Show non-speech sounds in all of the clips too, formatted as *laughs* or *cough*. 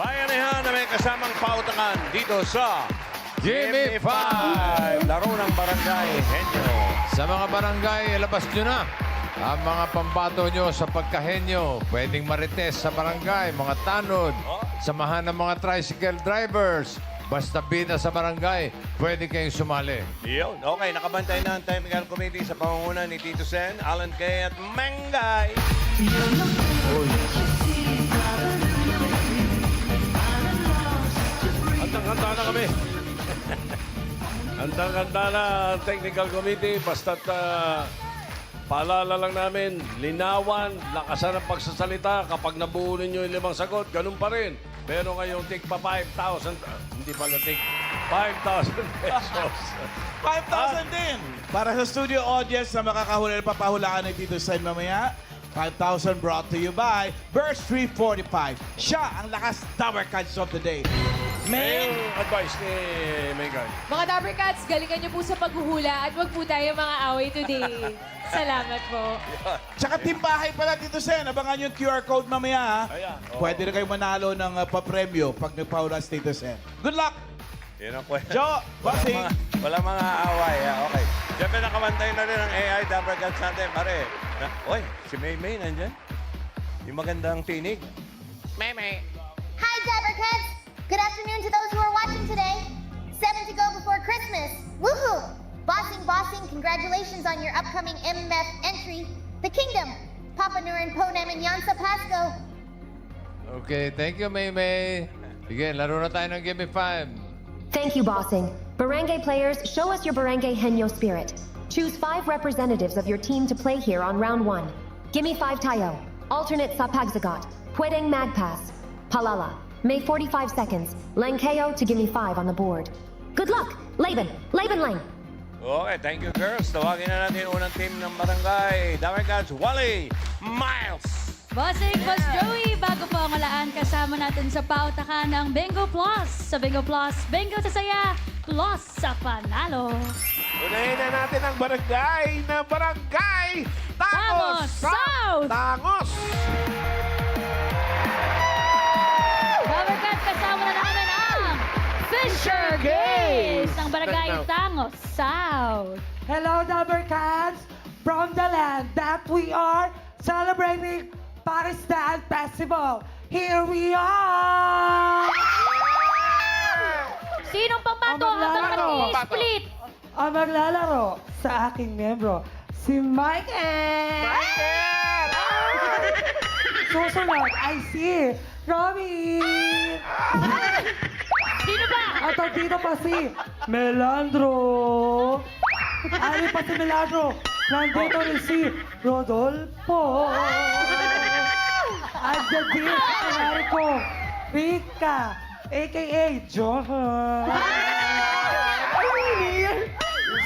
Bayanihan na may kasamang pautakan dito sa Jimmy GMA 5. Laro ng Barangay Henyo. Sa mga barangay, ilabas nyo na ang mga pambato nyo sa pagkahenyo. Pwedeng marites sa barangay, mga tanod, samahan ng mga tricycle drivers. Basta bida sa barangay, pwede kayong sumali. Yun. Okay, nakabantay na ang Technical Committee sa pangunguna ni Tito Sen, Alan Kay at Mengay. Hantang-handa Hantang-handa na ang technical committee. Basta't ah, paalala lang namin, linawan, lakasan ang pagsasalita. Kapag nabuo ninyo yung limang sagot, ganun pa rin. Pero ngayong tig pa 5,000, ah, hindi pala tig, *laughs* 5,000 pesos. *laughs* 5,000 din! Para sa studio audience na makakahuli ng papahulaan ni Tito Sen mamaya, 5,000 brought to you by Verse 345. Siya ang lakas tower cards of the day. May advice ni Megan. Mga Dabber Cats, galingan niyo po sa paghuhula at wag po tayo mga away today. *laughs* Salamat po. Tsaka timbahay pala Tito Sen. Abangan yung QR code mamaya. ha? Ayan, oo. Pwede na kayo manalo ng uh, papremyo pag nagpahula si Tito Sen. Good luck! Yun ang kwento. Jo, *laughs* Wala bossing! mga, wala mga away. ah. Okay. Siyempre nakabantay na rin ang AI Dabber Cats natin, pare. Na, Oy, si May May nandyan. Yung magandang tinig. May May. Hi, Dabbercats! Good afternoon to those who are watching today. Seven to go before Christmas. Woohoo! Bossing, bossing, congratulations on your upcoming MF entry. The Kingdom. Papa Nurin Ponem and Yansa Pasco. Okay, thank you, May May. Sige, laro na tayo ng Give Me 5. Thank you, Bossing. Barangay players, show us your Barangay Henyo spirit. Choose five representatives of your team to play here on round one. Gimme five tayo. Alternate Sapagzagot. Pwedeng Magpass. Palala. May 45 seconds. Langkeo to gimme five on the board. Good luck! Laban! Laban Lang! Okay, thank you girls. Tawagin na natin unang team ng barangay. Dabber Cats, Wally Miles. Bossing, Boss Joey, bago po ang malaan, kasama natin sa pautakan ng Bingo Plus. Sa Bingo Plus, Bingo sa saya, plus sa panalo. Unahin na natin ang barangay na barangay Tangos South! Tangos! Kasama na namin ang Fisher Gays ng Barangay Tangos South. Hello, Dabber Cats! From the land that we are celebrating Pakistan Festival. Here we are! Sinong pambato Ang habang maglalaro. nag-split? Ang maglalaro sa aking membro, si Michael! Michael! Susunod ay si Robin! Sino ba? At dito pa si Melandro. Ano pa si Melandro? Nandito rin si Rodolfo. At din si Marco Rika, a.k.a. Johan.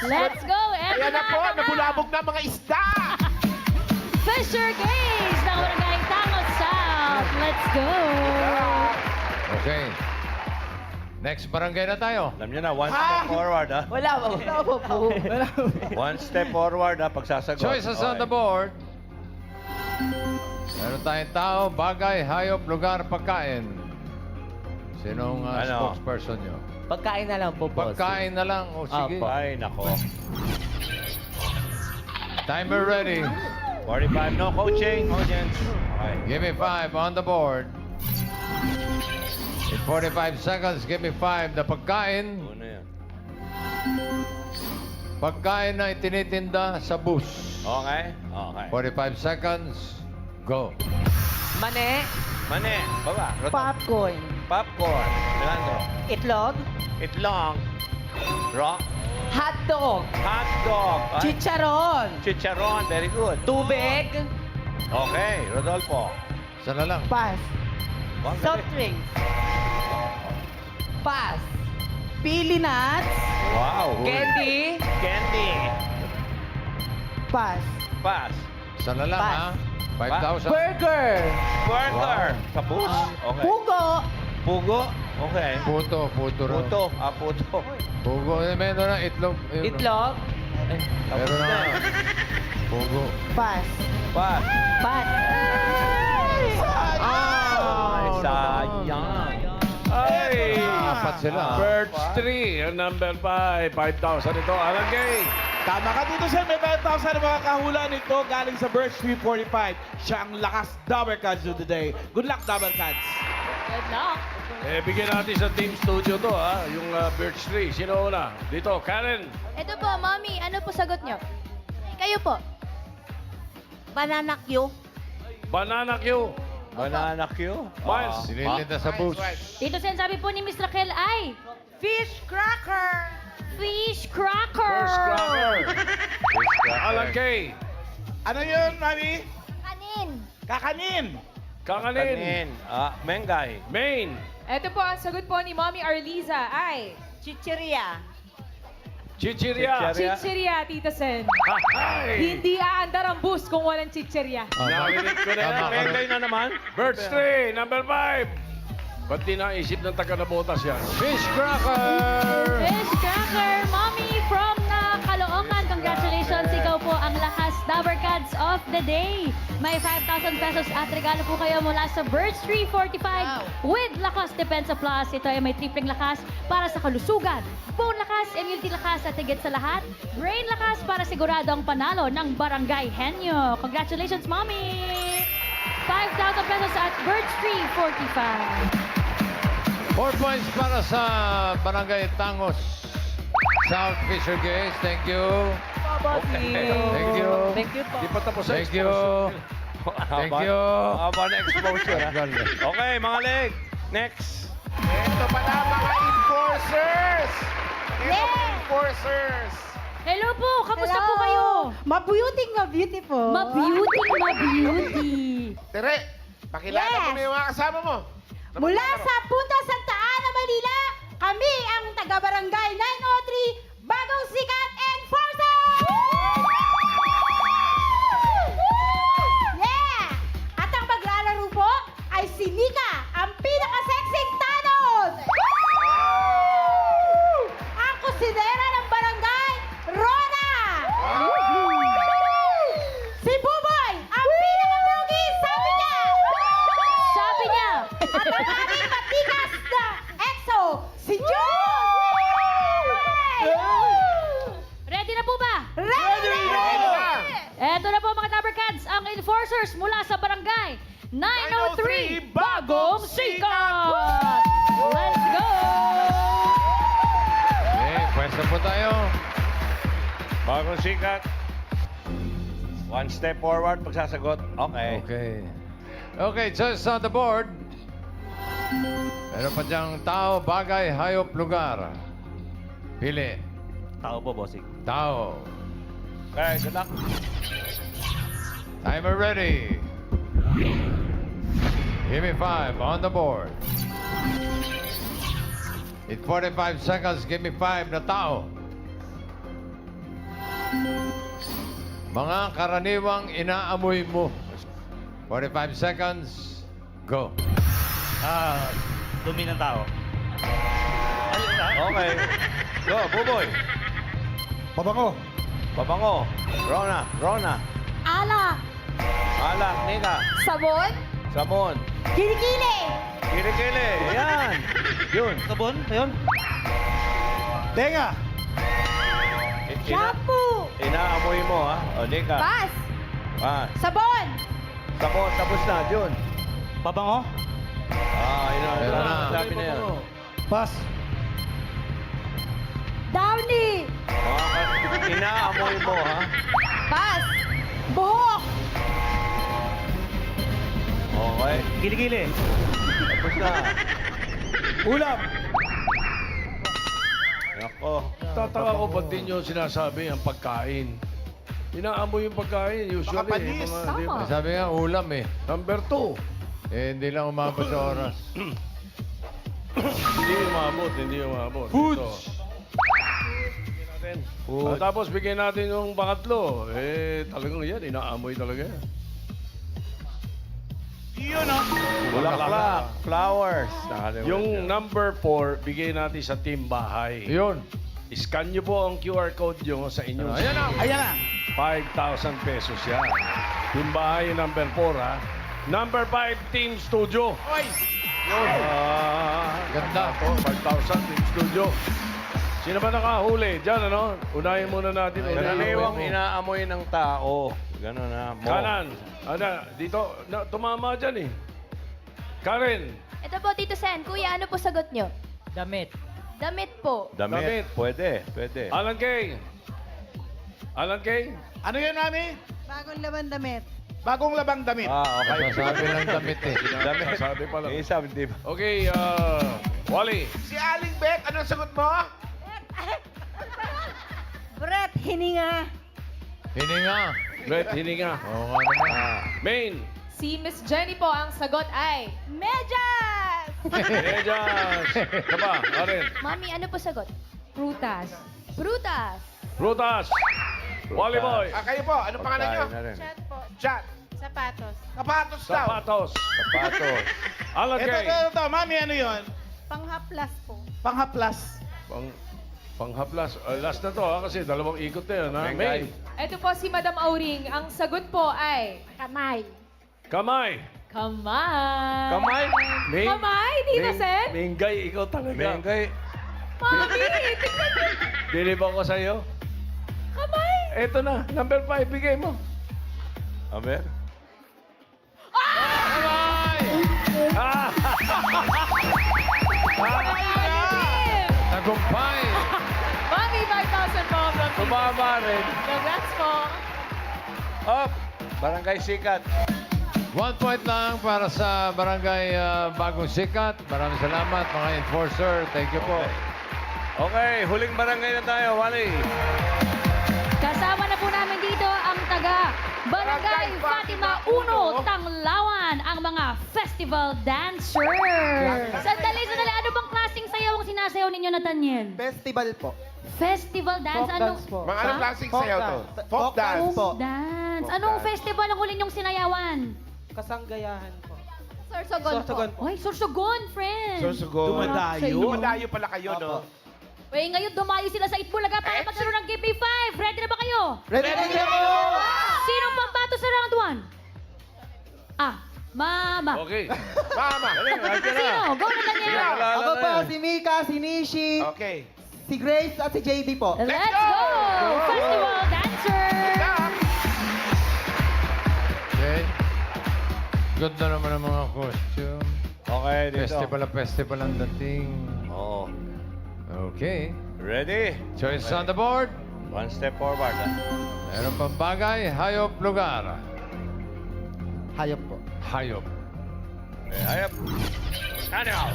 Let's go, Eto na, nabulabog na mga isda! Fisher Tangos South. Let's go! Okay. Next barangay na tayo. Alam niyo na, one step forward, ha? Wala pa, wala pa po. *laughs* Wala pa. One step forward, ha, pagsasagot. Choices on the board. Meron tayong tao, bagay, hayop, lugar, pagkain. Sinong uh, Ano? spokesperson nyo? Pagkain na lang po, Pagkain na lang. O sige. Ay, nako. Timer ready. 45, no coaching, audience. Okay. Give me five on the board. In 45 seconds, give me five. The pagkain, Una yan. pagkain na itinitinda sa bus. Okay? Okay. 45 seconds, go. Mane, Mane, baba. Roto. popcorn, Popcorn. Melandro. itlog, Itlong. Rock. Hotdog, Hot dog. Ay, chicharon, Chicharon. Very good. tubig, Okay, Rodolfo. Sana lang. pass, One soft minute. drinks, pass, pili nuts, Wow. candy, Candy. pass, Pass. Sana lang, Pass. ha? 5,000. burger, Burger. Wow. Sa bus. Okay. pugo, Pugo. Okay. Puto, puto raw. Puto. Ah, puto. Pugo. Eh, meron na itlog. Ayun, itlog, Meron na. Pugo. pass, Pass. pass. Ay, Oh, sayang. Apat sila. Birds 3, ang number 5. 5,000 ito. Alan Gay. Tama ka dito, Sen. May 5,000 na mga kahula nito galing sa Birch 345. Siya ang lakas Dabber Cats of the day. Good luck, Dabber Cats. Good luck. Eh, bigyan natin sa team studio to, ha? Yung uh, Birch 3. Sino una? Dito, Karen. Ito po, Mommy. Ano po sagot nyo? Kayo po. Banana Q. Banana Q. Banana Q. Miles. Sinilinda sa boots. Tito Sen, sabi po ni Miss Raquel ay Fish cracker. fish cracker. First cracker. *laughs* Alan Gay. Ano yun, Mami? Kanin. Kakanin. Kakanin. Kanin. Ah, Mengay. Maine. Ito po, ang sagot po ni Mommy Arliza ay... Chichiria. Chichiria. Chichiria. Chichirya, Tita Sen. Hi. Hindi aandar ang bus kung walang chichirya. Narinig ko na yan. Tama na naman. Birds 3, number 5. Ba't di naisip ng taga na botas yan? Fish cracker! Fish cracker, mommy from na Caloocan. Congratulations, ikaw po ang lakas Dabber Cats of the day. May 5,000 pesos at regalo po kayo mula sa Birds 345 with Lakas Depensa Plus. Ito ay may tripling lakas para sa kalusugan. Bone lakas, immunity lakas at higit sa lahat, brain lakas para sigurado ang panalo ng Barangay Henyo. Congratulations, mommy! 5,000 pesos at Birds 345. Four points para sa Barangay Tangos. South Fisher Gates, thank you. Okay. Thank you. Thank you po. Di pa tapos Thank you. Thank you. Haba na exposure. ha? Okay, mga leg. Next. Ito pala mga enforcers! Ito mga enforcers! Hello po, kamusta po kayo? Mabeauty nga beautiful. Ma-beauty, ma-beauty. Tere, pakilala Yes. mo na yung mga kasama mo. Mula sa Punta Santa Ana, Manila, kami ang taga-barangay 903, Bagong Sikat Enforcer! Yeah! At ang maglalaro po ay si Nika, step forward, pagsasagot. Okay. Okay. Okay, just on the board. Meron pa diyang tao, bagay, hayop, lugar. Pili. Tao po, bossing. Tao. Okay, good luck. Timer ready. Give me five on the board. In 45 seconds, give me five na tao. Mga karaniwang inaamoy mo. 45 seconds, go. Ah, dumi ng tao. Okay. Go, Buboy. Pabango. Babango. Rona. Rona. Ala! Alak. Nika. Sabon. Sabon. Kilikili! Kilikili. Yan. *laughs* Yun. Sabon? Ayun. Tenga. Shampoo! inaamoy mo, ha? O, Nika. Pass. Ah, Sabon! sabon. Tapos na. Jun. Pabango? Ah, ina. Meron na. Sabi na yan. Pass. Downy! Ka- inaamoy mo, ha? Pass. Buhok! Okay. Kilikili. Tapos na. Ulam. Nako. Tataka ko ba't din yung sinasabi ang pagkain? Inaamoy yung pagkain, usually. Makapanis. Mga, di ba? Sabi nga, ulam eh. Number two. Eh, hindi lang umabot sa oras. Hindi umabot, hindi umabot. Foods. Ito. Ah, tapos bigyan natin yung pangatlo. Eh, talagang yan, inaamoy talaga yan. Yun, oh. Bulaklak. Flowers. Nakalimutan Yung niya. number four, bigay natin sa team bahay. Yun. Scan nyo po ang QR code nyo sa inyong Ayan na. Ayan na. 5,000 pesos yan. Team bahay, number 4 ha. Number 5, Team Studio. Oy! Ah, Ganda. Oh, 5,000 in studio. Sino ba nakahuli? Diyan, ano? Unahin muna natin. unahin Karaniwang mo. inaamoy ng tao. Gano'n na. Mo. Kanan. Ano, dito, na, tumama dyan eh. Karen, Ito po, Tito Sen. Kuya, ano po sagot nyo? Damit. Damit po. Damit. Damit. Pwede, pwede. Alan Kay. Alan Kay? Ano yun, mami? Bagong laban damit. Bagong labang damit. Ah, okay. Sasabi lang damit eh. *laughs* Damit. Sabi pa lang. Yung isa, hindi ba? Okay, uh, Wally. Si Aling Beck, anong sagot mo? Brett, hininga. Hininga. Brett Hininga. Oo nga naman. Main. Si Miss Jenny po, ang sagot ay... Medyas! *laughs* Medyas. Ito ba? Karen. Mami, ano po sagot? Prutas. Prutas. Frutas. Wally Boy. Ah, kayo po, anong pangalan nyo? Na rin. po. Chat. Sapatos. Kapatos daw. Sapatos. Sapatos. Alan Ito, Kay. ito, ito, mami, ano yun? Panghaplas po. Panghaplas. Pang, panghaplas. Uh, last na to ha, kasi dalawang ikot na yun ha. Main. Ito po si Madam Auring. Ang sagot po ay... Kamay. Kamay. Kamay. Kamay. Main. Kamay, Tito Sen? Mingay, ikaw talaga. Mengay. Mami, tingnan *laughs* niyo. Bilib ako sa'yo. Kamay. Eto na, number 5, bigay mo. Aber? Ah! Tagumpay. Mami, 5,000 po from Tito Tumama rin. Congrats po. Up! Barangay Sikat. One point lang para sa Barangay ah, Bagong Sikat. Maraming salamat mga enforcer. Thank you po. Okay, huling barangay na tayo, Wally. Kasama na po namin dito ang taga Barangay Fatima 1, Tanglawan, ang mga festival dancers. Sandali, sandali. Ano bang ang sinasayaw ninyo, Nathaniel? Festival po. Festival dance? Anong, Mga anong klaseng sayaw to? Folk dance. Folk dance. Anong festival ang huli niyong sinayawan? Kasanggayahan po. Sorsogon po. Sorsogon, friend. Dumadayo. Dumadayo pala kayo, no? Uy, ngayon dumayo sila sa Itbulaga para magkaroon ng GP5. Ready na ba kayo? Ready na po! Sinong pambato sa round 1? Ah, Mama. Okay. Mama. *laughs* Sino? Go na Daniel. Ako po, si Mika, si Nishi, Okay. si Grace at si JD po. Let's go! Festival dancer! Okay. Ganda naman ang mga costume. Okay, dito. Festival na festival ang dating. Oo. Okay. Ready? Choice on the board. One step forward. ah. Meron pang bagay, hayop, lugar. Hayop po. Hayop. Hayop. Animal.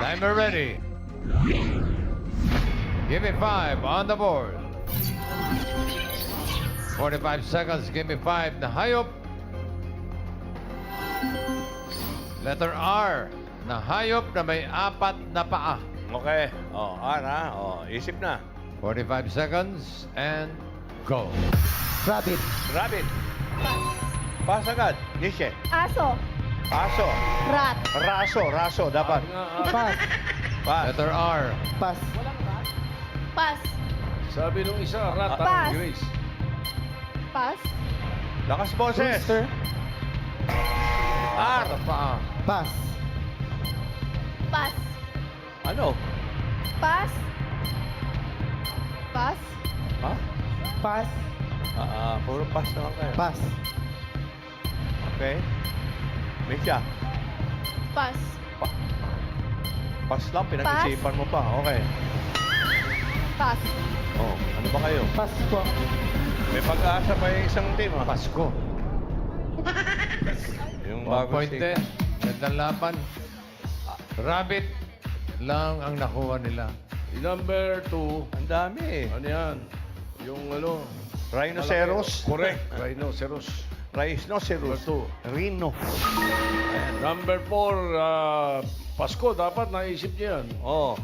Timer ready. Give me five on the board. 45 seconds. Give me five na hayop. Letter R na hayop na may apat na paa. Okay. Oh, R ha? Oh, isip na. 45 seconds and go. Rabbit. Rabbit. Pass agad. Nishe. Aso. Aso. Rat. Raso. Raso. Dapat. Pass. Pass. Letter R. Pass. Pas. Sabi nung isa, rat Pass. Grace. Pas. Lakas boses. R. Paa. Pass. Pas. Ano? Pas. Pas. Ha? Pass. Ah, ah, puro pass naman kayo. Pass. Okay. Misha. Pas. Pass lang. Pinag-isipan mo pa. Okay. Pas. Oh, ano ba kayo? Pass po. May pag-asa pa yung isang team. ah. Pasko. *laughs* Yung One bago point din. Gandang laban. Rabbit lang ang nakuha nila. Number 2, Ang dami eh. ano yan? Yung ano? Rhinoceros. Correct. Rhinoceros. Number Rhinoceros. 2. Rhino. Number 4, ah, Pasko. Dapat naisip niyo yan. Oh.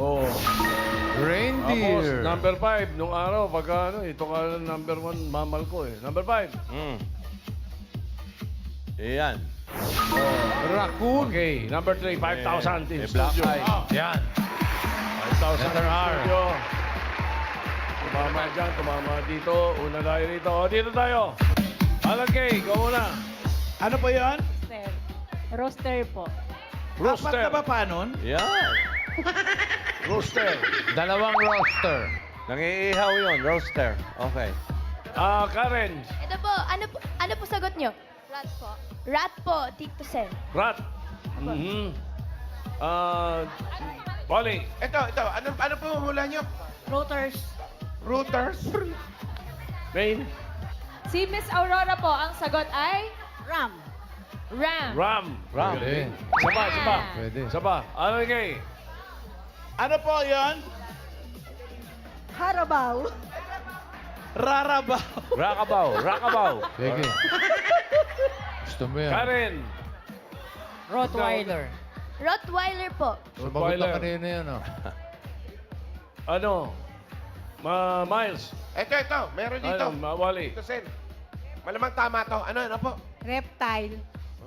Oh. Tapos, Reindeer. number 5, nung araw, pagka ano, ito ka number 1, mamal ko eh. Number 5. Mm. Iyan. Raccoon. Okay, number 3, 5,000 in May black studio. eye. Yan. 5,000 Letter in R. studio. Tumama dyan, tumama dito. Una tayo rito. O, dito tayo. Alan Kay, ikaw muna. Ano po yun? Roster po. Rooster. Apat na ba pa nun? Yan. Rooster. Dalawang roster. Nangiihaw yun, roaster. Okay. Ah, Karen. Ito po, ano po, ano po sagot nyo? Rat po. Rat po, Tito Sen. Rat. Mhm. Ah, Wally. Ito, ito. Ano, ano po ang hula nyo? Rotors. Routers? Main. Si Miss Aurora po, ang sagot ay Ram. Ram. Ram. Ram. Pwede. Saba, saba. Pwede. Saba. Ano kay? Ano po yon? Harabaw. Rarabaw. Rakabaw. Rakabaw. Sige. Gusto mo yan. Karen. Rottweiler. Rottweiler po. Sumagot na Rottweiler. kanina yan, oh. Ano? Ma Miles. Ito, ito. Meron dito. Ano? Ma Wally. Ito, Sen. Malamang tama to. Ano, ano po? Reptile.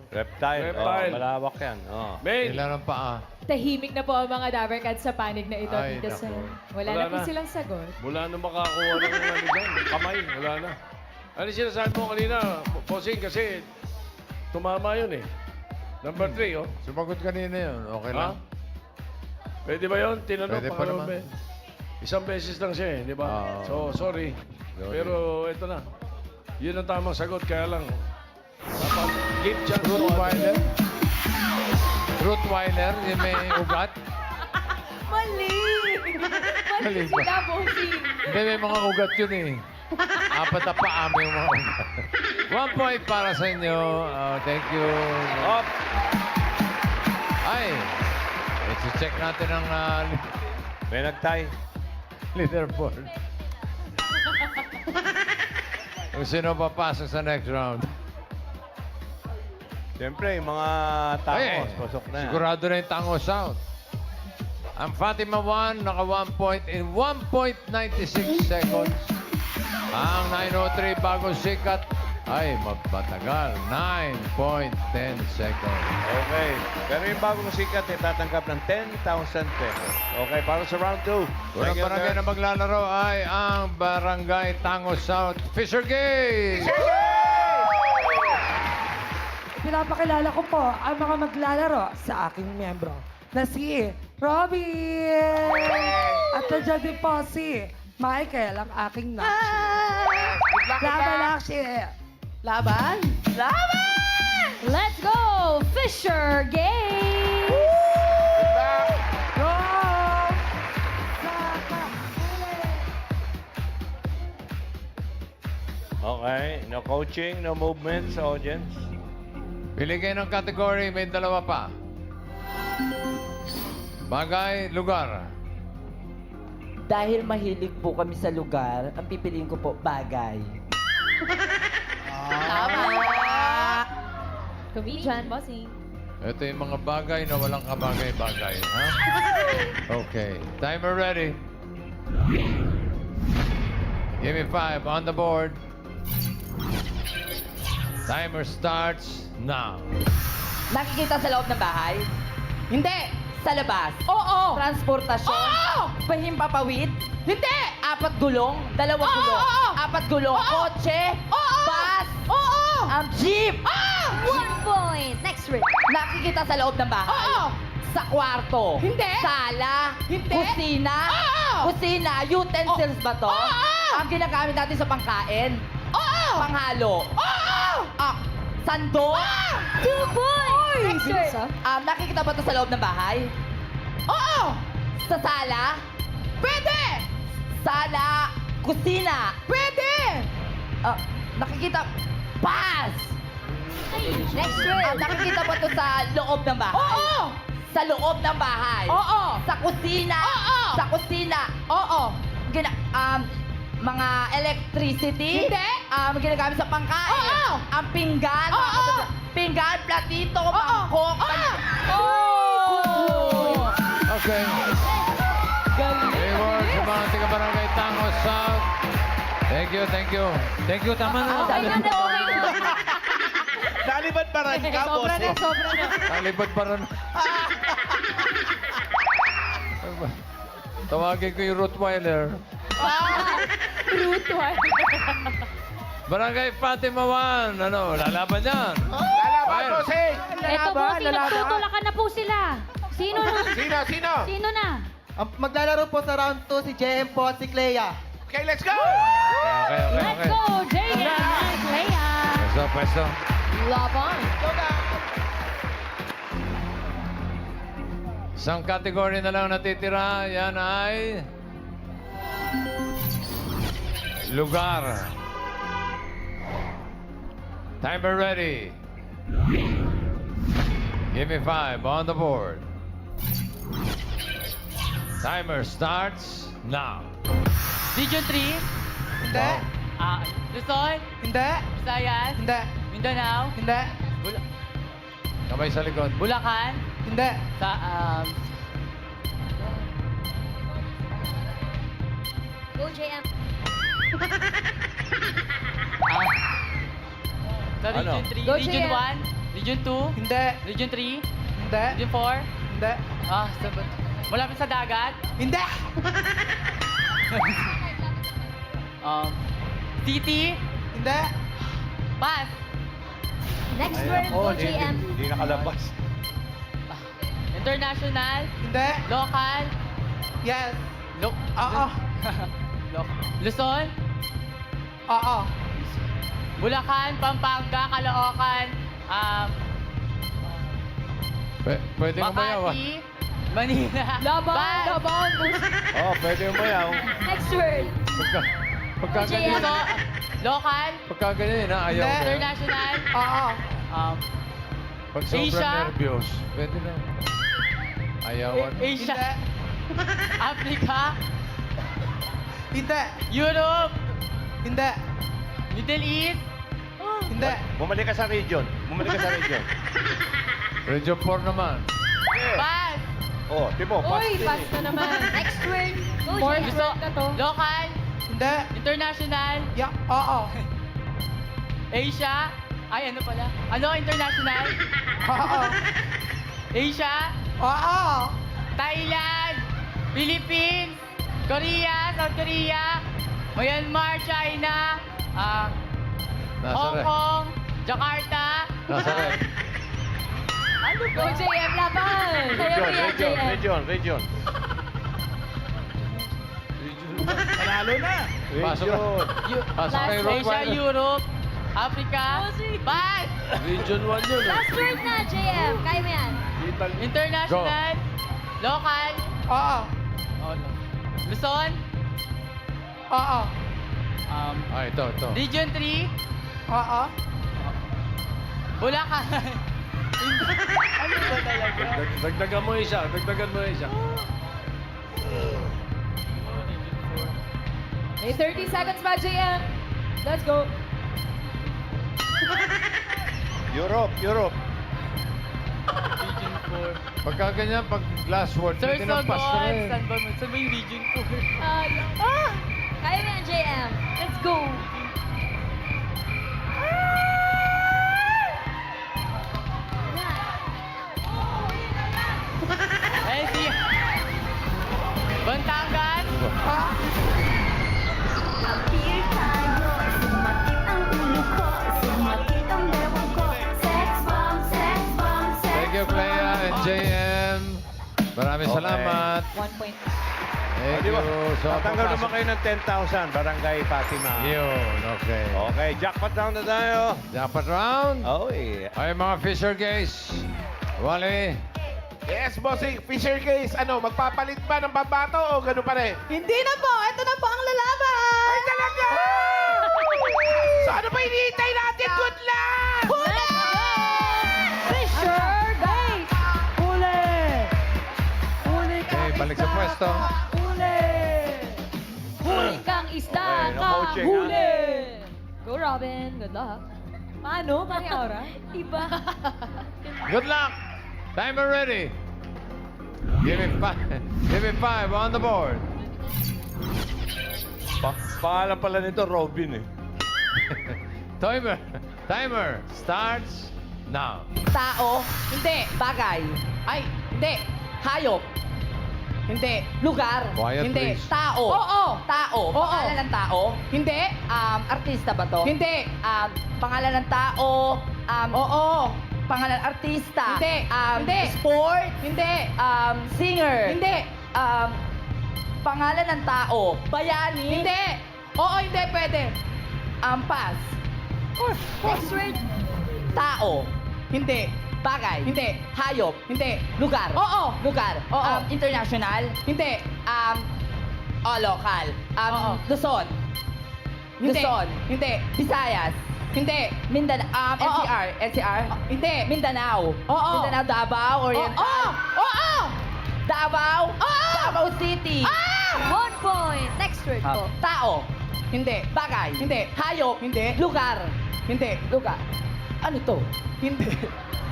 Reptile. Reptile. Oh, malawak yan. Oh. Main. Ilan ang paa? Tahimik na po ang mga Dabber Cats sa panig na ito, Ay, nako. Sen. Wala, Wala na po na. silang sagot. Wala na makakuha ng ano dyan. Kamay. Wala na. Ano yung sinasabi mo kanina? Posing kasi tumama yun eh. Number three, oh. Sumagot kanina yun. Okay Ha? lang. Pwede ba yun? Tinanong Pwede pa naman. ba? Isang beses lang siya eh, di ba? Oo. So, sorry. Sorry. Pero ito na. Yun ang tamang sagot. Kaya lang, dapat give chance to Rottweiler? Rottweiler, yung may ugat? *laughs* Mali! Mali Mali ba? sila, bossing. Hindi, may mga ugat yun eh. Apat na paa may mga ugat. One point para sa inyo. Uh, thank you. Up. Ay, i-check natin ang uh, May nagtay. leaderboard. Kung sino papasok sa next round. Siyempre, yung mga Ay, tacos, pasok na. Sigurado na yung tango sound. Ang Fatima 1, naka 1 point in 1.96 seconds. Ang 903 bagong sikat ay mapatagal. 9.10 seconds. Okay. Pero yung bagong sikat, eh, tatanggap ng 10,000 pesos. Okay, para sa round 2. Unang barangay na maglalaro ay ang Barangay Tango South Fisher Gate. Pinapakilala ko po ang mga maglalaro sa aking membro na si Robin! At nandiyan din po si Michael, ang aking nakshi. Laban nakshi! Laban? Laban! Let's go! Fisher! Go! Saka! Okay. No coaching, no movement sa audience. Pili kayo ng category, may dalawa pa. Bagay, lugar. Dahil mahilig po kami sa lugar, ang pipiliin ko po bagay. *laughs* Comedian, bossing. Ito yung mga bagay na walang kabagay-bagay, ha? Okay. Timer ready. Give me five on the board. Timer starts now. Nakikita sa loob ng bahay? Hindi! Sa labas? Oo! Transportasyon? Oo! Pahimpapawid? Hindi! Apat gulong? Dalawang Oo, gulong? oo! Apat gulong? Oo! Kotse? Oo! Bus? Oo! Ang jeep? One point! Next ring. Nakikita sa loob ng bahay? Oo! Sa kwarto? Hindi! Sala? Hindi! Kusina? Oo! Kusina? Utensils ba to? Oo! Ang ginagamit natin sa pangkain? Oo! Panghalo? Oo! Ah, sandok? Two points! Next Bilis, ah. Um, nakikita ba ito sa loob ng bahay? Oo! Sa sala? Pwede! Sala? Kusina? Pwede! Ah, nakikita... Pass! Next Ah, ring. nakikita ba ito sa loob ng bahay? Oo! Sa loob ng bahay? Oo! Sa kusina? Oo! Sa kusina? Oo! Gina, um, mga electricity? Hindi. Um, ginagamit sa pangkain? Oo! Ang pinggan? Oo! mga Pinggan, platito, Oo! mangkok? Oo! Oh! Okay. Reward sa mga taga-barangay Tango South. Thank you, thank you. Thank you, tama na. Okay na na, na. Nalibad pa rin ka, Sobra na, bossing. sobra na. Talibad pa rin. Tawagin ko yung Rottweiler. Root one. Barangay Fatima 1. Ano, lalaban yan. Lalaban Fire. po, Sen! Ito po, sino? Tutulakan na po sila. nyo? Sino? Sino na? maglalaro po sa round 2 si JM po at si Clea. Okay, let's go! Okay, okay, Let's okay. go, JM and Clea! Pwesto, pwesto. Laban. Isang category na lang natitira. Yan ay... Lugar. Timer ready. Give me five on the board. Timer starts now. Region 3? Hindi. Ah, Luzon? Hindi. Visayas? Hindi. Mindanao? Hindi. Kamay sa likod. Bulacan? Hindi. Sa, um... Go, JM. ah, sa Ano? Region 3? Go, Region JM. 1? Region 2? Hindi. Region 3? Hindi. Region 4? Hindi. Ah, sa... Malapit sa dagat? Hindi. *laughs* um, city? Hindi. Pass. Next word, Oh, go, hindi, JM. hindi nakalabas. International? Hindi. Local? Yes. Lo Oo. *laughs* Luzon? Oo. Bulacan, Pampanga, Caloocan, um, P- pwede umayaw ah. Makati, Manila. Laban, laban. Oh, pwede umayaw. Next word. Pagka. Luso, local, pagka ganyan, na ayaw ko. international. Oo. Um, Pag sobrang Asia. nervyos, pwede na. Ayawan. Asia. *laughs* Africa. Hindi. Europe. Hindi. Middle East. Hindi. Bumalik ka sa region. Bumalik ka sa region. *laughs* Region 4 naman. Pass. Oh, tipo, pass Uy, din pass eh. na naman. Next word, go, Fourth. Gusto, word na to. local. Hindi. International. Yeah, oo. Asia. Ay, ano pala? Ano, international? Oo. Asia. Oo. Thailand. Philippines. Korea. South Korea. Myanmar, China. ah, Hong Kong. Jakarta. Nasa red. Ano Go, JM, laban. Region, region, JM. region, region. Panalo na. Pasok. Pasok kay Asia. Europe. Africa. Bas! Region 1 yun. eh. Last word na, JM. Kaya mo yan. Italy. International. Local. Oo. Luzon. Oo. Um, Ah, ito, ito. Region 3. Oo. Bulacan. ano ba talaga? *laughs* Dag- Dagdagan mo isa. Dagdagan mo isa. May 30 seconds pa, JM. Let's go. Europe, Europe. Region Pagka ganyan, pag last word, 4. Sir pwede ng pass na rin. Saan ba, saan ba yung Region 4? Ah, Ah! Kaya mo yan, JM. let's go. Eh, si... Bantangan. Thank you, Clea and JM. Maraming Okay. salamat. One point. Thank you. So, Tatanggap naman kayo ng 10,000, Barangay Fatima. Yun, okay. Okay, jackpot round na tayo. Dapat round. Oh, yeah. Ay, mga Fisher guys. Wally. Yes, bossing. Fisher case. Ano, magpapalit ba ng babato o gano'n pa rin? Hindi na po. Ito na po ang lalaban. So, ano pa hinihintay natin? Good luck! Fisher, guys! Huli! Huli ka, Okay, balik sa isda pwesto. ka! Huli! Huli kang isda Okay, no ka. coaching, Huli. Go, Robin. Good luck. Paano? Pari aura? Iba. Good luck. Timer ready. Give me five. Give me five on the board. Pa pangalan pala nito, Robin eh. *laughs* Timer. Timer starts now. Tao. Hindi. Bagay. Ay, hindi. Hayop. Hindi. Lugar. Quiet, hindi. please. Tao. Oo. Tao. Pangalan ng tao. Hindi. Um, artista ba to? Hindi. Um, pangalan ng tao. Um, oo. pangalan artista. Hindi. Um, Hindi. Sport. Hindi. Um, singer. Hindi. Um, pangalan ng tao. Bayani. Hindi. Oo, hindi pwede. Um, pass. Next word. Tao. Hindi. Bagay. Hindi. Hayop. Hindi. Lugar. Oo. Lugar. Oo. Um, international. Hindi. Um, oh, local. Um, Oo. Luzon. Hindi. Luzon. Hindi. Visayas. Hindi. Mindanao. Um, Oo. NCR. NCR. Hindi. Mindanao. Oo. Mindanao, Davao, Oo. Oriental. Oo. Davao. Oo. Davao City. Ah! One point. Next word Ah, po. Tao. Hindi. Bagay. Hindi. Hayop. Hindi. Lugar. Hindi. Lugar. Ano to? Hindi.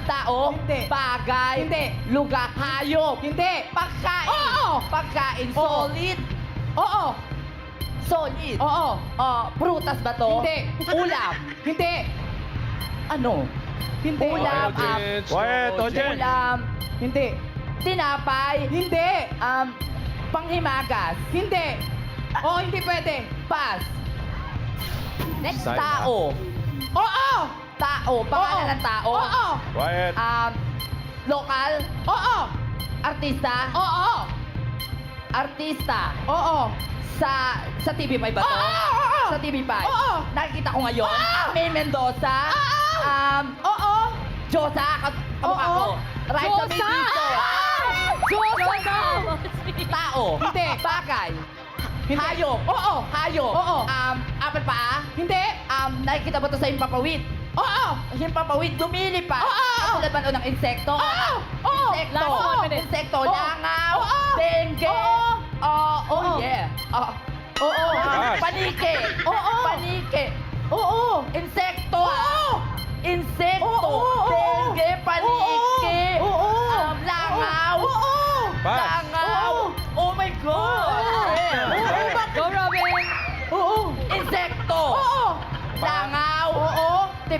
Tao. Hindi. Bagay. Hindi. Lugar. Hayop. Hindi. Pagkain. Oo. Pagkain. Oo. Solid. Oo. Solid. Oo. Oh, prutas ba to? Hindi. Ulam. Hindi. Ano? Hindi. Ulam. um, Quiet, no audience. ulam. Hindi. Tinapay. Hindi. Um, panghimagas. Hindi. Oo, hindi pwede. Pass. Next. Time Tao. Oo. Tao. Pangalan ng tao. Oo. Quiet. Um, local. Oo. Artista. Oo. Artista. Oo. Sa sa TV5 ba to? Oo, oo. Sa TV5. Oo. Nakikita ko ngayon. Oo. May Mendoza. Oo. Um, Oo. Josa. Ka- kamukha Oo. ko. Right sa may Josa. dito. Josa. Tao. Hindi. Bagay. Hindi. Hayop. Oo. Hayop. Oo. Um, apple paa. Hindi. Um, nakikita ba to sa impapawid? Oo. Himpapawid, lumilipad. Oo, oo, oo. Katulad ba ng insekto? Oo. Oo. Insekto. Last one minute. Insekto. Oo. Langaw. Oo. Dengue. Oo. Oh, oh Oo. yeah. Oh. Oo. Pass. Panike. Oo. Panike. Oo. Insekto. Oo. Insekto. Oo, oo, oo. Dengue. Panike. Oo. Oo. Um, langaw. Oo. Pass. Langaw.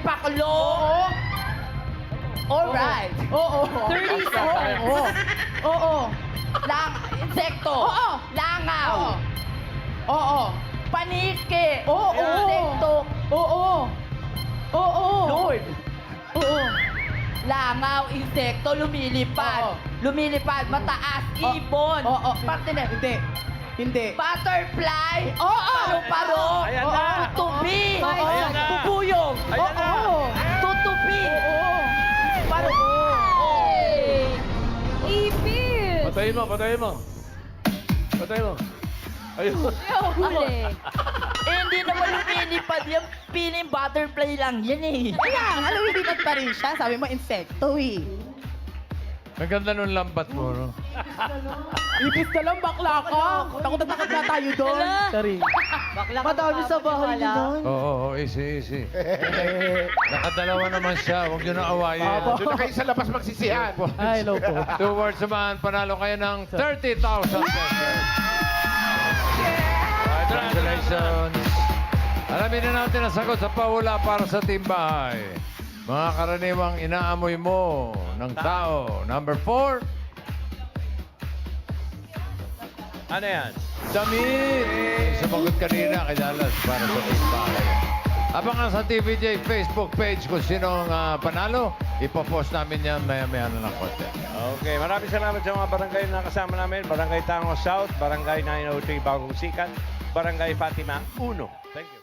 Tipaklo. Oo. Alright. Oo. 30 seconds. Oo. Oo. Lang, insekto. Oo. Langaw. Oo. Panike. Oo. Insekto. Oo. Oo. Lord. Oo. Langaw, insekto, lumilipad. Oo. Lumilipad, mataas, ibon. Oo. Parte na. Hindi. Hindi. Butterfly. Oo. Paro-paro. Ayan na. Oo. Ayan na. Bubuyog. Ayan na. Oo. Tutubi. Oo. Paro. Ipil. Patayin mo, patayin mo. Patayin mo. Ayun. Huli. Eh, hindi naman lumilipad yan. Piling butterfly lang yan eh. Kaya, alam mo, hindi pa rin siya. Sabi mo, insekto eh. Ang ganda nung lambat mo, no? Ibis ka lang, bakla ka. Takot na takot na tayo doon. Sorry. Bakla Madami sa bahay niyo doon. Oo, oo, oo, easy, easy. Nakadalawa naman siya. Huwag niyo na awayin. Doon na kayo sa labas magsisihan. Ay, hello po. Two words naman, panalo kayo ng 30,000 pesos. Congratulations. Alamin na natin ang sagot sa pahula para sa timbahay. Mga karaniwang inaamoy mo ng tao. Number four, Ano yan? Yung Sumagot kanina kay Dallas para sa timbahay. Abangan sa TVJ Facebook page kung sino ang ah, panalo. Ipopost namin yan maya-maya na ng konti. Okay, maraming salamat sa mga barangay na kasama namin. Barangay Tango South, Barangay 903 Bagong Sikat, Barangay Fatima 1. Thank you.